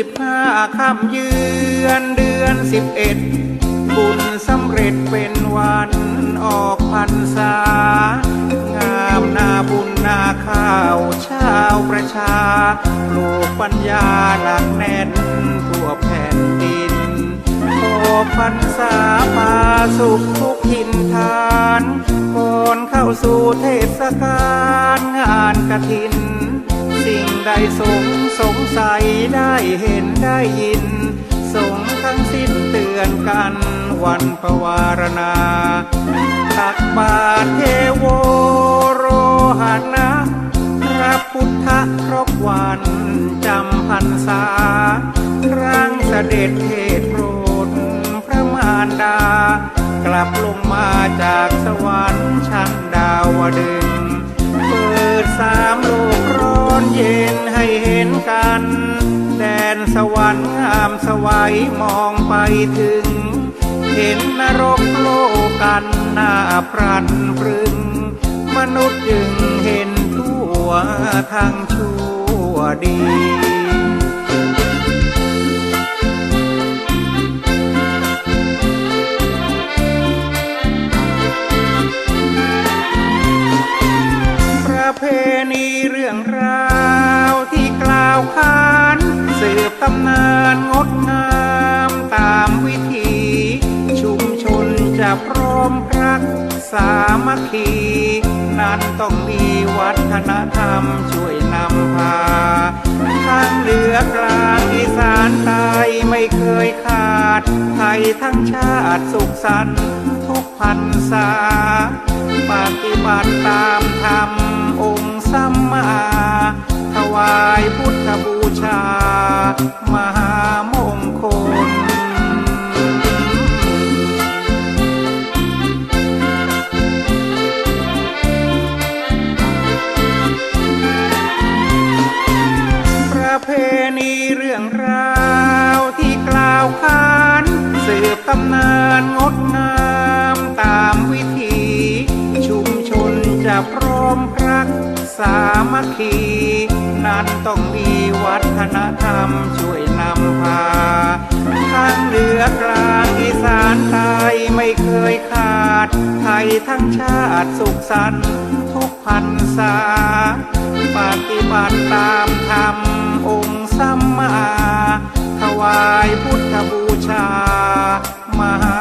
สิบห้าค่ำเยือนเดือนสิบเอ็ดบุญสำเร็จเป็นวันออกพรรษา งามนาบุญนาข้าวชาวประชาปลูกปัญญาหนักแน่นทั่วแผ่นดินขอพรรษามาสุขทุกทินทานก่อนเข้าสู่เทศกาลงานกระถิน สิ่งใดสงสงสัยได้เห็นได้ยิน สงทั้งสิ้นเตือนกันวันประวารณา ตักบาเทโวโรหานะพระพุทธครบวันจำพรรษาร่างเสด็จเทศโปรดพระมารดา กลับลงมาจาก รรค์งามสวัยมองไปถึง เห็นนรกโลกันหน้าพรันพรึง มนุษย์จึงเห็นทั่วทั้งชั่วดีประเพณีเรื่องรำนานงดงามตามวิถี ชุมชนจะพร้อมรักสามัคคี นั้นต้องมีวัฒนธรรมช่วยนำพาทางเหนือกลางอีสานใต้ไม่เคยขาด ไทยทั้งชาติสุขสันต์ทุกพันษาปฏิบัติตามธรรมองค์สัมมา ตำนานงดงามตามวิถีชุมชนจะพร้อมรักสามัคคี นั้นต้องมีวัฒนธรรมช่วยนำพาทางเหนือกลางอีสานใต้ไม่เคยขาด ไทยทั้งชาติสุขสันต์ทุกพันษา พุทธบูชามหา